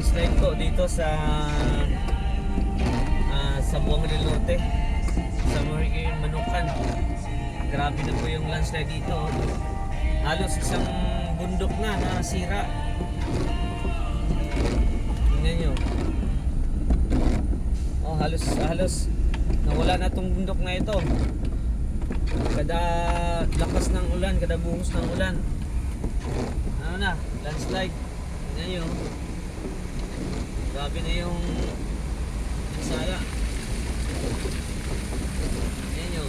landslide po dito sa ah, sa Buang del Norte sa Marikina Manukan. Grabe na po yung landslide dito. Halos isang bundok na nasira. Tingnan nyo. Oh halos halos nawala na tong bundok na ito. Kada lakas ng ulan kada buhos ng ulan. Ano na landslide. Tingnan nyo grabe na yung sala tingnan nyo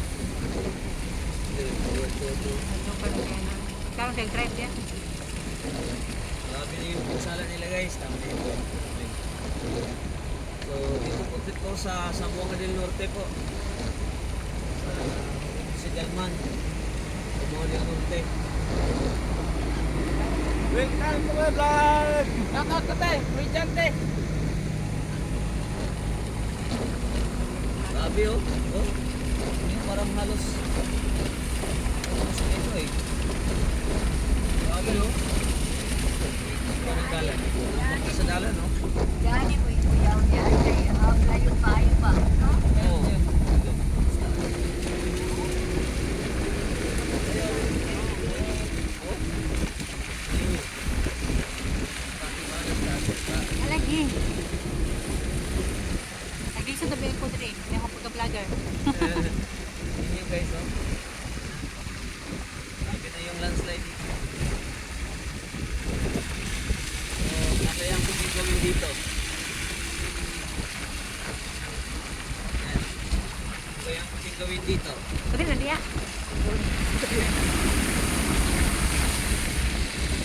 Sekarang saya drive dia. Grabe na yung pinsala nila guys. Tama na yun. So, dito po dito sa Sambuanga del Norte po. Sa si Galman. Sambuanga del Norte. Welcome to my vlog! Kakak ka te! Dyan te! Grabe oh. Oh. Yung parang halos. Halos ito eh. Grabe oh. Dalan. Napunta sa dalan oh. Bu ibu yang dia ada layu kayu pak. Oo. Lagi. Lagi sa tabi ko diri. Pagka-vlogger. Yun guys, oh. Grabe na yung landslide dito. So, ano yung pwedeng gawin dito? Ano yung gawin dito? Tapi na dia.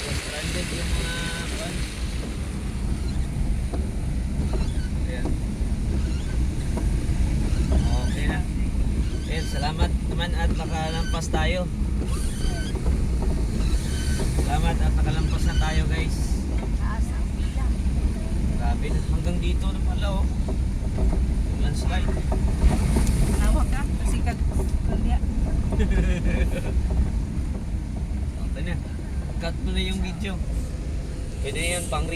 Stranded yung mga kuwan. Ayan. Okay na. Ayan, salamat naman at nakalampas tayo. Salamat at nakalampas na tayo guys. Grabe na. Hanggang dito na pala oh. Yung landslide. Tawag ka. Kasi kat. Dia. Okay na. Cut mo na yung video. Pwede yan pang